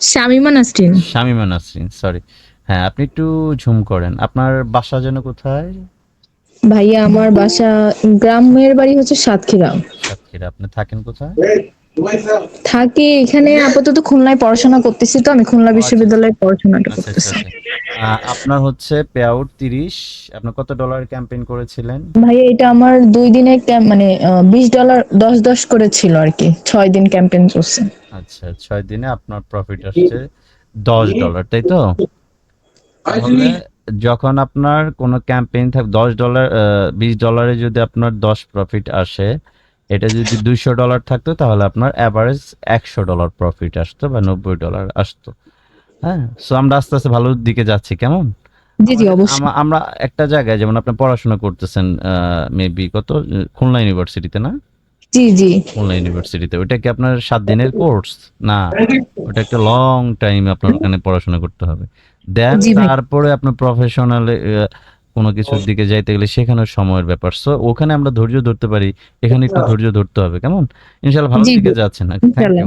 Shamima Nasrin. Shamima Nasrin sorry হ্যাঁ আপনি একটু ঝুম করেন। আপনার বাসা যেন কোথায়? ভাইয়া আমার বাসা গ্রামের বাড়ি হচ্ছে সাতক্ষীরা। সাতক্ষীরা আপনি থাকেন কোথায়? থাকি এখানে আপাতত খুলনায় পড়াশোনা করতেছি তো আমি খুলনা বিশ্ববিদ্যালয়ে পড়াশোনাটা আচ্ছা আচ্ছা করতেছি। আচ্ছা। আহ, আপনার হচ্ছে পে আউট তিরিশ আপনার কত ডলার ক্যাম্পেইন করেছিলেন? ভাইয়া এটা আমার দুই দিনে মানে বিশ ডলার দশ দশ করে ছিল আর কি ছয় দিন ক্যাম্পেইন করছে। আচ্ছা ছয় দিনে আপনার প্রফিট আসছে দশ ডলার তাই তো? তাহলে যখন আপনার কোনো ক্যাম্পেইন থাকে দশ ডলার বিশ ডলারে যদি আপনার দশ প্রফিট আসে এটা যদি দুইশো ডলার থাকতো তাহলে আপনার অ্যাভারেজ একশো ডলার প্রফিট আসতো বা নব্বই ডলার আসতো। হ্যাঁ? সো আমরা আস্তে আস্তে ভালোর দিকে যাচ্ছি কেমন? জি জি অবশ্যই। আমরা একটা জায়গায় যেমন আপনি পড়াশোনা করতেছেন মেবি কত? খুলনা ইউনিভার্সিটিতে না? জি জি। খুলনা ইউনিভার্সিটিতে ওটা কি আপনার সাত দিনের কোর্স না ওটা একটা লং টাইম আপনার ওখানে পড়াশোনা করতে হবে। দেন তারপরে আপনার প্রফেশনাল কোনো কিছুর দিকে যাইতে গেলে সেখানে সময়ের ব্যাপার। সো ওখানে আমরা ধৈর্য ধরতে পারি। এখানে একটু ধৈর্য ধরতে হবে কেমন? ইনশাল্লাহ ভালো দিকে জি।